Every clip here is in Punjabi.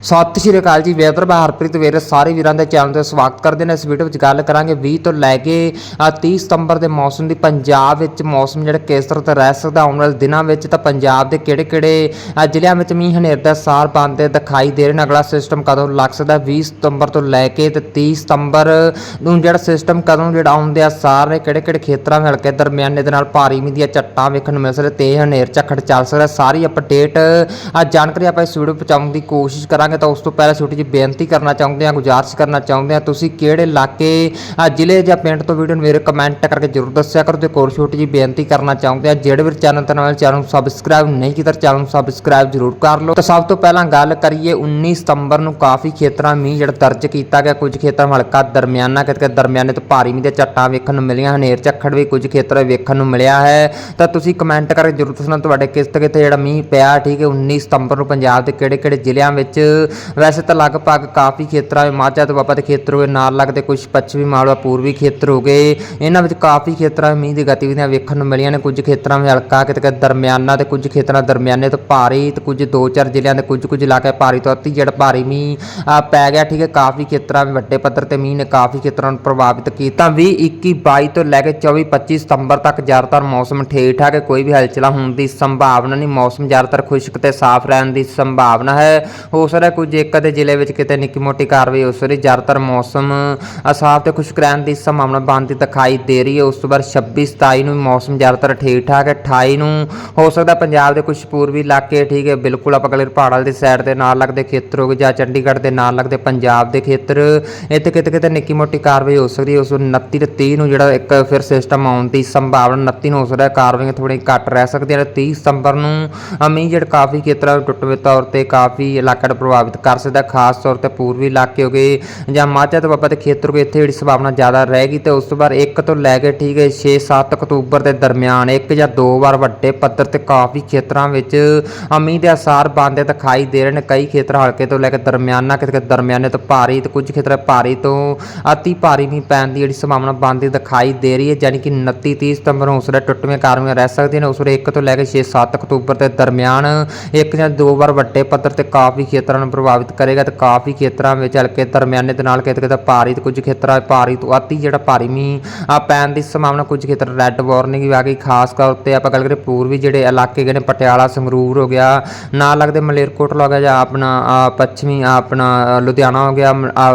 ਸਤਿ ਸ਼੍ਰੀ ਅਕਾਲ ਜੀ ਵੇਦਰ ਹਰਪ੍ਰੀਤ ਵੇਰ ਸਾਰੇ ਵੀਰਾਂ ਦੇ ਚੈਨਲ ਤੇ ਸਵਾਗਤ ਕਰਦੇ ਨੇ ਇਸ ਵੀਡੀਓ ਵਿੱਚ ਗੱਲ ਕਰਾਂਗੇ 20 ਤੋਂ ਲੈ ਕੇ ਅ, 30 ਸਤੰਬਰ ਦੇ ਮੌਸਮ ਦੀ। ਪੰਜਾਬ ਵਿੱਚ ਮੌਸਮ ਜਿਹੜਾ ਕਿਸ ਤਰ੍ਹਾਂ ਦਾ ਰਹਿ ਸਕਦਾ ਆਉਣ ਵਾਲੇ ਦਿਨਾਂ ਵਿੱਚ ਤਾਂ ਪੰਜਾਬ ਦੇ ਕਿਹੜੇ-ਕਿਹੜੇ ਜ਼ਿਲ੍ਹਿਆਂ ਵਿੱਚ ਮੀਂਹ ਹਨੇਰ ਦਾ ਸਾਰ ਬੰਦੇ ਦਿਖਾਈ ਦੇ ਰਹੇ ਨੇ। ਅਗਲਾ ਸਿਸਟਮ ਕਦੋਂ ਲੱਗ ਸਕਦਾ 20 ਸਤੰਬਰ ਤੋਂ ਲੈ ਕੇ ਤੇ 30 ਸਤੰਬਰ ਨੂੰ ਜਿਹੜਾ ਸਿਸਟਮ ਕਦੋਂ ਜਿਹੜਾ ਆਉਂਦੇ ਆ ਸਾਰ ਨੇ ਕਿਹੜੇ-ਕਿਹੜੇ ਖੇਤਰਾਂ ਵਿੱਚ ਹਲਕੇ ਦਰਮਿਆਨੇ ਦੇ ਨਾਲ ਭਾਰੀ ਮੀਂਹ ਦੀਆਂ ਝੱਟਾਂ ਵੇਖਣ ਨੂੰ ਮਿਲ ਸਕਦੇ ਤੇ ਹਨੇਰ ਝੱਖੜ ਚੱਲ ਸਕਦਾ ਸਾਰੀ ਅਪਡੇਟ ਜਾਣਕਾਰੀ ਆਪਾਂ ਇਸ ਵੀਡੀਓ ਪਹੁੰਚਾਉਣ ਦੀ ਕੋਸ਼ਿਸ਼ ਕਰਾਂਗੇ। ਤਾਂ ਉਸ ਤੋਂ ਪਹਿਲਾਂ ਛੋਟੀ ਜਿਹੀ ਬੇਨਤੀ ਕਰਨਾ ਚਾਹੁੰਦੇ ਹਾਂ, ਗੁਜ਼ਾਰਿਸ਼ ਕਰਨਾ ਚਾਹੁੰਦੇ ਹਾਂ। ਤੁਸੀਂ ਕਿਹੜੇ ਇਲਾਕੇ ਜ਼ਿਲ੍ਹੇ ਜਾਂ ਪਿੰਡ ਤੋਂ ਵੀਡੀਓ ਨੂੰ ਮੇਰੇ ਕਮੈਂਟ ਕਰਕੇ ਜਰੂਰ ਦੱਸਿਆ ਕਰੋ। ਤੇ ਇੱਕ ਹੋਰ ਛੋਟੀ ਜਿਹੀ ਬੇਨਤੀ ਕਰਨਾ ਚਾਹੁੰਦੇ ਹਾਂ, ਜਿਹੜੇ ਵੀ ਚੈਨਲ ਤੇ ਨਵੇਂ ਚੈਨਲ ਨੂੰ ਸਬਸਕ੍ਰਾਈਬ ਨਹੀਂ ਕੀਤਾ, ਚੈਨਲ ਨੂੰ ਸਬਸਕ੍ਰਾਈਬ ਜਰੂਰ ਕਰ ਲਓ। ਤਾਂ ਸਭ ਤੋਂ ਪਹਿਲਾਂ ਗੱਲ ਕਰੀਏ 19 ਸਤੰਬਰ ਨੂੰ ਕਾਫੀ ਖੇਤਰਾਂ ਮੀਂਹ ਜਿਹੜਾ ਦਰਜ ਕੀਤਾ ਗਿਆ। ਕੁਝ ਖੇਤਰਾਂ ਹਲਕਾ ਦਰਮਿਆਨਾ ਕਿਤੇ ਦਰਮਿਆਨੇ ਤੋਂ ਭਾਰੀ ਮੀਂਹ ਦੇ ਝੱਟਾਂ ਵੇਖਣ ਨੂੰ ਮਿਲੀਆਂ। ਹਨੇਰ ਝੱਖੜ ਵੀ ਕੁਝ ਖੇਤਰਾਂ ਵੇਖਣ ਨੂੰ ਮਿਲਿਆ ਹੈ। ਤਾਂ ਤੁਸੀਂ ਕਮੈਂਟ ਕਰਕੇ ਜਰੂਰ ਦੱਸਣਾ ਤੁਹਾਡੇ ਕਿਸ ਤੇ ਕਿਤੇ ਜਿਹੜਾ ਮੀਂਹ ਪਿਆ, ਠੀਕ ਹੈ। 19 ਸਤੰਬਰ ਨੂੰ ਪੰਜਾਬ ਦੇ ਕਿਹੜੇ ਕਿਹੜੇ ਜ਼ਿਲ੍ਹਿਆਂ ਵਿੱਚ ਵੈਸੇ ਤਾਂ ਲਗਭਗ ਕਾਫੀ ਖੇਤਰਾਂ ਵਿੱਚ ਮਾਝਾ ਤੇ ਦੇ ਖੇਤਰ ਹੋਏ, ਨਾਲ ਲੱਗਦੇ ਕੁਝ ਪੱਛਮੀ ਮਾਲਵਾ ਪੂਰਬੀ ਖੇਤਰ ਹੋ ਗਏ। ਇਹਨਾਂ ਵਿੱਚ ਕਾਫੀ ਖੇਤਰਾਂ ਵਿੱਚ ਮੀਂਹ ਦੀ ਗਤੀਵਿਧੀਆਂ ਵੇਖਣ ਨੂੰ ਮਿਲੀਆਂ ਨੇ, ਕੁਝ ਖੇਤਰਾਂ ਵਿੱਚ ਹਲਕਾ ਕਿਤੇ ਕਿਤੇ ਦਰਮਿਆਨਾ ਤੇ ਕੁਝ ਖੇਤਰਾਂ ਦਰਮਿਆਨੇ ਤੋਂ ਭਾਰੀ ਤੇ ਕੁਝ ਦੋ ਚਾਰ ਜ਼ਿਲ੍ਹਿਆਂ ਦੇ ਕੁਝ ਕੁਝ ਇਲਾਕੇ ਭਾਰੀ ਤੋਂ ਅਤੀ ਜਿਹੜਾ ਭਾਰੀ ਮੀਂਹ ਪੈ ਗਿਆ। ਠੀਕ ਹੈ, ਕਾਫੀ ਖੇਤਰਾਂ ਵਿੱਚ ਵੱਡੇ ਪੱਧਰ ਤੇ ਮੀਂਹ ਨੇ ਕਾਫੀ ਖੇਤਰਾਂ ਨੂੰ ਪ੍ਰਭਾਵਿਤ ਕੀਤਾ। 20 21 22 ਤੋਂ ਲੈ ਕੇ 24 25 ਸਤੰਬਰ ਤੱਕ ਜ਼ਿਆਦਾਤਰ ਮੌਸਮ ਠੀਕ ਠਾਕ ਹੈ, ਕੋਈ ਵੀ ਹਲਚਲਾ ਹੋਣ ਦੀ ਸੰਭਾਵਨਾ ਨਹੀਂ। ਮੌਸਮ ਜ਼ਿਆਦਾਤਰ ਖੁਸ਼ਕ ਤੇ ਸਾਫ਼ ਰਹਿਣ ਦੀ ਸੰਭਾਵਨਾ ਹੈ। ਹੋ ਸਕਦਾ ਕੁਝ ਇੱਕ ਅੱਧੇ ਜ਼ਿਲ੍ਹੇ ਵਿੱਚ ਕਿਤੇ ਨਿੱਕੀ ਮੋਟੀ ਕਾਰਵਾਈ ਹੋ ਸਕਦੀ ਜ਼ਿਆਦਾਤਰ ਮੌਸਮ ਅ, ਸਾਫ਼ ਤੇ ਖੁਸ਼ਕ ਰਹਿਣ ਦੀ ਸੰਭਾਵਨਾ ਬਣਦੀ ਦਿਖਾਈ ਦੇ ਰਹੀ ਹੈ। ਉਸ ਤੋਂ ਬਾਅਦ 26 27 ਨੂੰ ਮੌਸਮ ਜ਼ਿਆਦਾਤਰ ਠੀਕ ਠਾਕ ਹੈ। 28 ਨੂੰ ਹੋ ਸਕਦਾ ਪੰਜਾਬ ਦੇ ਕੁਝ ਪੂਰਬੀ ਇਲਾਕੇ ਠੀਕ ਹੈ। ਬਿਲਕੁਲ ਆਪਾਂ ਕਲੀਅਰ ਪਹਾੜਾਂ ਦੀ ਸਾਈਡ ਦੇ ਨਾਲ ਲੱਗਦੇ ਖੇਤਰ ਹੋ ਗਏ ਜਾਂ ਚੰਡੀਗੜ੍ਹ ਦੇ ਨਾਲ ਲੱਗਦੇ ਪੰਜਾਬ ਦੇ ਖੇਤਰ। ਇੱਥੇ ਕਿਤੇ ਕਿਤੇ ਨਿੱਕੀ ਮੋਟੀ ਕਾਰਵਾਈ ਹੋ ਸਕਦੀ ਹੈ। ਉਸ 29 ਤੇ 30 ਨੂੰ ਜਿਹੜਾ ਇੱਕ ਫਿਰ ਸਿਸਟਮ ਆਉਣ ਦੀ ਸੰਭਾਵਨਾ 29 ਨੂੰ ਹੋ ਸਕਦਾ ਕਾਰਵਾਈਆਂ ਥੋੜ੍ਹੀਆਂ ਘੱਟ ਰਹਿ ਸਕਦੀਆਂ ਨੇ। 30 ਸਤੰਬਰ ਨੂੰ ਅਮੀ ਜਿਹੜਾ ਕਾਫੀ ਖੇਤਰਾਂ ਵਿੱਚ ਟੁੱਟਵੇਂ ਤੌਰ ਤੇ ਕਾਫੀ ਇਲਾਕਾ ਨੂੰ ਪ੍ਰਭਾਵਿਤ ਕਰ ਸਕਦਾ, ਖਾਸ ਤੌਰ ਤੇ ਪੂਰਬੀ ਇਲਾਕੇ ਹੋ ਗਏ ਜਾਂ ਮਾਝਾ ਤੇ ਦੇ ਖੇਤਰ ਹੋ ਗਏ ਇੱਥੇ ਜਿਹੜੀ ਸੰਭਾਵਨਾ ਜ਼ਿਆਦਾ ਰਹੇਗੀ ਤੇ ਉਸ ਤੋਂ ਬਾਅਦ 1 ਤੋਂ ਲੈ ਕੇ ਠੀਕ ਹੈ 6-7 ਅਕਤੂਬਰ ਦੇ ਦਰਮਿਆਨ ਇੱਕ ਜਾਂ ਦੋ ਵਾਰ ਵੱਡੇ ਪੱਧਰ ਤੇ ਕਾਫੀ ਖੇਤਰਾਂ ਵਿੱਚ ਅਮੀ ਦੇ ਅਸਾਰ ਬਣਦੇ ਦਿਖਾਈ ਦੇ ਰਹੇ ਨੇ। ਕਈ ਖੇਤਰ ਹਲਕੇ ਤੋਂ ਲੈ ਕੇ ਦਰਮਿਆਨਾ, ਕਿਤੇ ਦਰਮਿਆਨੇ ਤੋਂ ਭਾਰੀ ਤੇ ਕੁਝ ਖੇਤਰ ਭਾਰੀ ਤੋਂ ਅਤੀ ਭਾਰੀ ਵੀ ਪੈਣ ਦੀ ਜਿਹੜੀ ਸੰਭਾਵਨਾ ਬਣਦੀ ਦਿਖਾਈ ਦੇ ਰਹੀ ਹੈ, ਯਾਨੀ ਕਿ 29 30 ਸਤੰਬਰ ਨੂੰ ਉਸਰੇ ਟੁੱਟਵੇਂ ਕਾਰਵਾਈਆਂ ਰਹਿ ਸਕਦੀਆਂ ਨੇ। ਉਸਰੇ 1 ਤੋਂ ਲੈ ਕੇ 6-7 ਅਕਤੂਬਰ ਦੇ ਦਰਮਿਆਨ ਇੱਕ ਜਾਂ ਦੋ ਵਾਰ ਵੱਡੇ ਪੱਧਰ ਤੇ ਕਾਫੀ ਖੇਤਰਾਂ ਪ੍ਰਭਾਵਿਤ ਕਰੇਗਾ ਤੇ ਕਾਫੀ ਖੇਤਰਾਂ ਵਿੱਚ ਹਲਕੇ ਦਰਮਿਆਨੇ ਦੇ ਨਾਲ ਕਿਤੇ ਕਿਤੇ ਭਾਰੀ ਤੇ ਕੁਝ ਖੇਤਰਾਂ ਭਾਰੀ ਤੋਂ ਅਤੀ ਜਿਹੜਾ ਭਾਰੀ ਮੀਂਹ ਆ ਪੈਣ ਦੀ ਸੰਭਾਵਨਾ ਕੁਝ ਖੇਤਰ ਰੈੱਡ ਵਾਰਨਿੰਗ ਵੀ ਆ ਗਈ। ਖਾਸ ਤੌਰ ਤੇ ਆਪਾਂ ਗੱਲ ਕਰੀਏ ਪੂਰਬੀ ਜਿਹੜੇ ਇਲਾਕੇ ਗਏ ਨੇ, ਪਟਿਆਲਾ, ਸੰਗਰੂਰ ਹੋ ਗਿਆ, ਨਾਲ ਲੱਗਦੇ ਮਲੇਰਕੋਟਲਾ ਹੋ ਗਿਆ ਜਾਂ ਆਪਣਾ ਪੱਛਮੀ, ਆਪਣਾ ਲੁਧਿਆਣਾ ਹੋ ਗਿਆ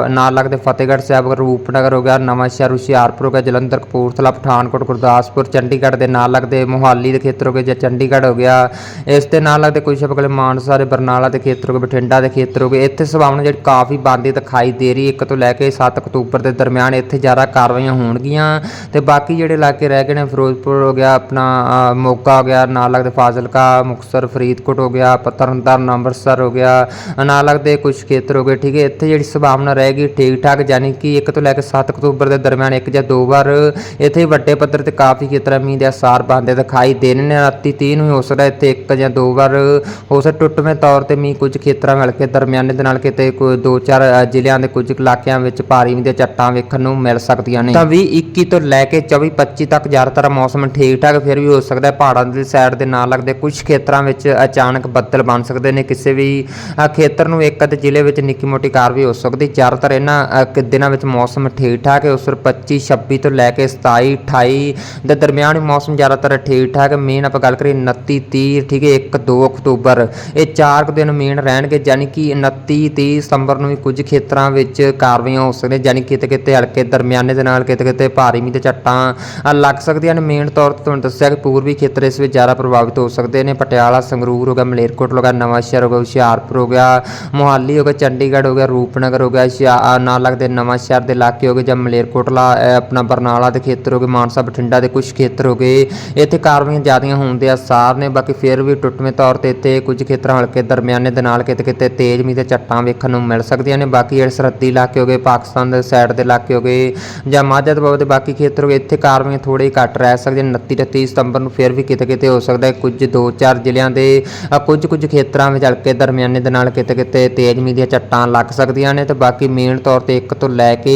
ਨਾਲ ਲੱਗਦੇ ਫਤਿਹਗੜ੍ਹ ਸਾਹਿਬ, ਰੂਪਨਗਰ ਹੋ ਗਿਆ ਨਵਾਂ ਸ਼ਹਿਰ ਹੁਸ਼ਿਆਰਪੁਰ ਹੋ ਗਿਆ, ਜਲੰਧਰ, ਕਪੂਰਥਲਾ, ਪਠਾਨਕੋਟ, ਗੁਰਦਾਸਪੁਰ, ਚੰਡੀਗੜ੍ਹ ਦੇ ਨਾਲ ਲੱਗਦੇ ਮੋਹਾਲੀ ਦੇ ਖੇਤਰ ਹੋ ਗਏ ਜਾਂ ਚੰਡੀਗੜ੍ਹ ਹੋ ਗਿਆ। ਇਸ ਦੇ ਨਾਲ ਲੱਗਦੇ ਕੁਝ ਆਪਾਂ ਕੋਲੇ ਮਾਨਸਾ ਦੇ, ਬਰਨਾਲਾ ਦੇ ਖੇਤਰ ਹੋ ਗਏ, ਬਠਿੰਡਾ ਦੇ ਖੇਤਰ ਹੋ ਗਏ। ਇੱਥੇ ਸੰਭਾਵਨਾ ਜਿਹੜੀ ਕਾਫੀ ਬੰਦੀ ਦਿਖਾਈ ਦੇ ਰਹੀ 1 ਤੋਂ ਲੈ ਕੇ 7 ਅਕਤੂਬਰ ਦੇ ਦਰਮਿਆਨ ਇੱਥੇ ਜ਼ਿਆਦਾ ਕਾਰਵਾਈਆਂ ਹੋਣਗੀਆਂ। ਤੇ ਬਾਕੀ ਜਿਹੜੇ ਇਲਾਕੇ ਰਹਿ ਗਏ ਨੇ, ਫਿਰੋਜ਼ਪੁਰ ਹੋ ਗਿਆ, ਆਪਣਾ ਮੋਗਾ ਹੋ ਗਿਆ, ਨਾਲ ਲੱਗਦੇ ਫਾਜ਼ਿਲਕਾ, ਮੁਕਤਸਰ, ਫਰੀਦਕੋਟ ਹੋ ਗਿਆ ਪ- ਤਰਨਤਾਰਨ ਅੰਮ੍ਰਿਤਸਰ ਹੋ ਗਿਆ, ਨਾਲ ਲੱਗਦੇ ਕੁਝ ਖੇਤਰ ਹੋ ਗਏ। ਠੀਕ ਹੈ, ਇੱਥੇ ਜਿਹੜੀ ਸੰਭਾਵਨਾ ਰਹੇਗੀ ਠੀਕ ਠਾਕ ਯਾਨੀ ਕਿ 1 ਤੋਂ ਲੈ ਕੇ 7 ਅਕਤੂਬਰ ਦੇ ਦਰਮਿਆਨ ਇੱਕ ਜਾਂ ਦੋ ਵਾਰ ਇੱਥੇ ਵੱਡੇ ਪੱਧਰ ਤੇ ਕਾਫੀ ਖੇਤਰਾਂ ਮੀਂਹ ਦੇ ਅਸਾਰ ਬਣਦੇ ਦਿਖਾਈ ਦੇ ਰਹੇ ਨੇ। ਰਾਤੀ 30 ਨੂੰ ਵੀ ਹੋ ਸਕਦਾ ਇੱਥੇ ਇੱਕ ਜਾਂ ਦੋ ਵਾਰ ਹੋ ਸਕਦਾ। ਟੁੱਟਵੇਂ ਤੌਰ ਤੇ ਮੀਂਹ ਕੁਝ ਖੇਤਰਾਂ ਮਿਲ ਕੇ ਦਰਮਿਆਨੇ ਦੇ ਨਾਲ ਕਿਤੇ ਕੋਈ ਦੋ ਚਾਰ ਅ, ਜ਼ਿਲ੍ਹਿਆਂ ਦੇ ਕੁਝ ਇਲਾਕਿਆਂ ਵਿੱਚ ਭਾਰੀ ਮੀਂਹ ਦੀਆਂ ਝੱਟਾਂ ਵੇਖਣ ਨੂੰ ਮਿਲ ਸਕਦੀਆਂ ਨੇ। ਤਾਂ 20 21 ਤੋਂ ਲੈ ਕੇ 24 25 ਤੱਕ ਜ਼ਿਆਦਾਤਰ ਮੌਸਮ ਠੀਕ ਠਾਕ ਫਿਰ ਵੀ ਹੋ ਸਕਦਾ ਹੈ ਪਹਾੜਾਂ ਦੀ ਸਾਈਡ ਦੇ ਨਾਲ ਲੱਗਦੇ ਕੁਝ ਖੇਤਰਾਂ ਵਿੱਚ ਅਚਾਨਕ ਬੱਦਲ ਬਣ ਸਕਦੇ ਨੇ। ਕਿਸੇ ਵੀ ਖੇਤਰ ਨੂੰ ਇੱਕ ਅੱਧੇ ਜ਼ਿਲ੍ਹੇ ਵਿੱਚ ਨਿੱਕੀ ਮੋਟੀ ਕਾਰ ਵੀ ਹੋ ਸਕਦੀ। ਜ਼ਿਆਦਾਤਰ ਇਹਨਾਂ ਦਿਨਾਂ ਵਿੱਚ ਮੌਸਮ ਠੀਕ ਠਾਕ ਹੈ। ਉਸ ਤੋਂ 25 26 ਤੋਂ ਲੈ ਕੇ 27 28 ਦੇ ਦਰਮਿਆਨ ਮੌਸਮ ਜ਼ਿਆਦਾਤਰ ਠੀਕ ਠਾਕ ਮੇਨ ਆਪਾਂ ਗੱਲ ਕਰੀਏ 29 30 ਠੀਕ ਹੈ 1 2 ਅਕਤੂਬਰ। ਇਹ ਚਾਰ ਕੁ ਦਿਨ ਮੇਨ ਰਹਿਣਗੇ ਯਾਨੀ ਕਿ 29 30 ਸਤੰਬਰ ਨੂੰ ਵੀ ਕੁਝ ਖੇਤਰਾਂ ਵਿੱਚ ਕਾਰਵਾਈਆਂ ਹੋ ਸਕਦੀਆਂ ਯਾਨੀ ਕਿਤੇ ਕਿਤੇ ਹਲਕੇ ਦਰਮਿਆਨੇ ਦੇ ਨਾਲ ਕਿਤੇ ਕਿਤੇ ਭਾਰੀ ਮੀਂਹ ਤੇ ਝੱਟਾਂ ਲੱਗ ਸਕਦੀਆਂ ਨੇ। ਮੇਨ ਤੌਰ ਤੇ ਤੁਹਾਨੂੰ ਦੱਸਿਆ ਕਿ ਪੂਰਬੀ ਖੇਤਰ ਇਸ ਵਿੱਚ ਜ਼ਿਆਦਾ ਪ੍ਰਭਾਵਿਤ ਹੋ ਸਕਦੇ ਨੇ। ਪਟਿਆਲਾ, ਸੰਗਰੂਰ ਹੋ ਗਿਆ ਮਲੇਰਕੋਟਲਾ ਹੋ ਗਿਆ ਨਵਾਂਸ਼ਹਿਰ ਹੋ ਗਿਆ, ਹੁਸ਼ਿਆਰਪੁਰ ਹੋ ਗਿਆ, ਮੋਹਾਲੀ ਹੋ ਗਿਆ, ਚੰਡੀਗੜ੍ਹ ਹੋ ਗਿਆ, ਰੂਪਨਗਰ ਹੋ ਗਿਆ ਹੁਸ਼ਿਆ- ਨਾਲ ਲੱਗਦੇ ਨਵਾਂਸ਼ਹਿਰ ਦੇ ਇਲਾਕੇ ਹੋ ਗਏ, ਜਾਂ ਮਲੇਰਕੋਟਲਾ ਆਪਣਾ ਬਰਨਾਲਾ ਦੇ ਖੇਤਰ ਹੋ ਗਏ, ਮਾਨਸਾ, ਬਠਿੰਡਾ ਦੇ ਕੁਝ ਖੇਤਰ ਹੋ ਗਏ। ਇੱਥੇ ਕਾਰਵਾਈਆਂ ਜ਼ਿਆਦੀਆਂ ਹੋਣ ਦੇ ਆਸਾਰ ਨੇ। ਬਾਕੀ ਫਿਰ ਵੀ ਟੁੱਟਵੇਂ ਤੌਰ ਤੇ ਇੱਥੇ ਕੁਝ ਖੇਤਰਾਂ ਹਲਕੇ ਦਰਮਿਆਨੇ ਦੇ ਨਾਲ ਕਿਤੇ ਕਿਤੇ ਤੇਜ਼ ਮੀਂਹ ਤੇ ਝੱਟਾਂ ਵੇਖਣ ਨੂੰ ਮਿਲ ਸਕਦੀਆਂ ਨੇ। ਬਾਕੀ ਜਿਹੜੇ ਸਰਹੱਦੀ ਇਲਾਕੇ ਹੋ ਗਏ, ਪਾਕਿਸਤਾਨ ਦੇ ਸਾਈਡ ਦੇ ਇਲਾਕੇ ਹੋ ਗਏ ਜਾਂ ਮਾਝਾ ਤੇ ਦੇ ਬਾਕੀ ਖੇਤਰ ਹੋ ਗਏ, ਇੱਥੇ ਕਾਰਵਾਈਆਂ ਥੋੜੇ ਘੱਟ ਰਹਿ ਸਕਦੀਆਂ ਨੇ। 29 ਤੇ 30 ਸਤੰਬਰ ਨੂੰ ਫਿਰ ਵੀ ਕਿਤੇ ਕਿਤੇ ਹੋ ਸਕਦਾ ਹੈ। ਕੁਝ ਦੋ ਚਾਰ ਜ਼ਿਲ੍ਹਿਆਂ ਦੇ ਕੁਝ ਕੁਝ ਖੇਤਰਾਂ ਵਿੱਚ ਹਲਕੇ ਦਰਮਿਆਨੇ ਦੇ ਨਾਲ ਕਿਤੇ ਕਿਤੇ ਤੇਜ਼ ਮੀਂਹ ਦੀਆਂ ਝੱਟਾਂ ਲੱਗ ਸਕਦੀਆਂ ਨੇ ਤੇ ਬਾਕੀ ਮੇਨ ਤੌਰ ਤੇ 1 ਤੋਂ ਲੈ ਕੇ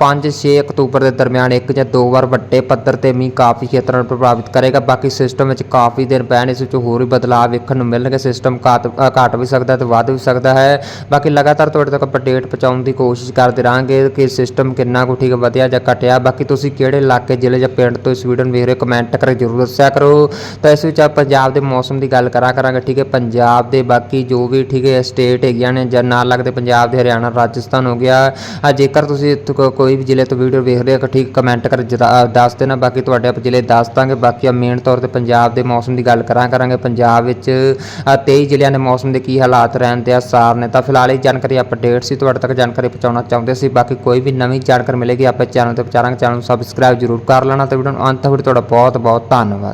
5-6 ਅਕਤੂਬਰ ਦੇ ਦਰਮਿਆਨ ਇੱਕ ਜਾਂ ਦੋ ਵਾਰ ਵੱਡੇ ਪੱਧਰ ਤੇ ਮੀਂਹ ਕਾਫੀ ਖੇਤਰਾਂ ਨੂੰ ਪ੍ਰਭਾਵਿਤ ਕਰੇਗਾ। ਬਾਕੀ ਸਿਸਟਮ ਵਿੱਚ ਕਾਫੀ ਦਿਨ ਪੈਣ ਇਸ ਵਿੱਚ ਹੋਰ ਵੀ ਬਦਲਾਅ ਵੇਖਣ ਨੂੰ ਮਿਲਣਗੇ। ਸਿਸਟਮ ਘਾਟ ਘੱਟ ਵੀ ਸਕਦਾ ਤੇ ਵੱਧ ਵੀ ਸਕਦਾ। ਸਕਦਾ ਹੈ। ਬਾਕੀ ਲਗਾਤਾਰ ਤੁਹਾਡੇ ਤੱਕ ਅਪਡੇਟ ਪਹੁੰਚਾਉਣ ਦੀ ਕੋਸ਼ਿਸ਼ ਕਰਦੇ ਰਹਾਂਗੇ ਕਿ ਸਿਸਟਮ ਕਿੰਨਾ ਕੁ ਠੀਕ ਵਧਿਆ ਜਾਂ ਘਟਿਆ। ਬਾਕੀ ਤੁਸੀਂ ਕਿਹੜੇ ਇਲਾਕੇ, ਜ਼ਿਲ੍ਹੇ ਜਾਂ ਪਿੰਡ ਤੋਂ ਇਸ ਵੀਡੀਓ ਨੂੰ ਵੇਖ ਰਹੇ ਹੋ ਕਮੈਂਟ ਕਰਕੇ ਜਰੂਰ ਦੱਸਿਆ ਕਰੋ। ਤਾਂ ਇਸ ਵਿੱਚ ਆਪਾਂ ਪੰਜਾਬ ਦੇ ਮੌਸਮ ਦੀ ਗੱਲ ਕਰਾਂ ਕਰਾਂਗੇ, ਠੀਕ ਹੈ। ਪੰਜਾਬ ਦੇ ਬਾਕੀ ਜੋ ਵੀ, ਠੀਕ ਹੈ ਸਟੇਟ ਹੈਗੀਆਂ ਨੇ ਜਾਂ ਨਾਲ ਲੱਗਦੇ ਪੰਜਾਬ ਦੇ ਹਰਿਆਣਾ, ਰਾਜਸਥਾਨ ਹੋ ਗਿਆ। ਆ ਜੇਕਰ ਤੁਸੀਂ ਇੱਥੋਂ ਕੋਈ ਵੀ ਜ਼ਿਲ੍ਹੇ ਤੋਂ ਵੀਡੀਓ ਵੇਖ ਰਹੇ ਹੋ ਠੀਕ ਕਮੈਂਟ ਕਰ ਜਰਾ- ਦੱਸ ਦੇਣਾ। ਬਾਕੀ ਤੁਹਾਡੇ ਆਪ ਜ਼ਿਲ੍ਹੇ ਦੱਸ ਦਾਂਗੇ। ਬਾਕੀ ਆ ਮੇਨ ਤੌਰ ਤੇ ਪੰਜਾਬ ਦੇ ਮੌਸਮ ਦੀ ਗੱਲ ਕਰਾਂ ਕਰਾਂਗੇ। ਪੰਜਾਬ ਵਿੱਚ, ਆ 23 ਜ਼ਿਲ੍ਹਿਆਂ ਦੇ ਮੌਸਮ ਦੇ ਕੀ ਹਾਲਾਤ ਰਹਿਣ ਰਹਿੰਦੇ ਆ ਸਾਰ ਨੇ ਤਾਂ ਫਿਲਹਾਲ ਇਹ ਜਾਣਕਾਰੀ ਅਪਡੇਟ ਸੀ, ਤੁਹਾਡੇ ਤੱਕ ਜਾਣਕਾਰੀ ਪਹੁੰਚਾਉਣਾ ਚਾਹੁੰਦੇ ਸੀ। ਬਾਕੀ ਕੋਈ ਵੀ ਨਵੀਂ ਜਾਣਕਾਰੀ ਮਿਲੇਗੀ ਆਪੇ ਚੈਨਲ ਤੇ ਪਹੁੰਚਾਰਾਂਗੇ ਚੈਨਲ ਨੂੰ ਸਬਸਕ੍ਰਾਈਬ ਜ਼ਰੂਰ ਕਰ ਲੈਣਾ ਤੇ ਵੀਡੀਓ ਨੂੰ ਅੰਤ ਤੱਕ ਤੁਹਾਡਾ ਬਹੁਤ ਬਹੁਤ ਧੰਨਵਾਦ।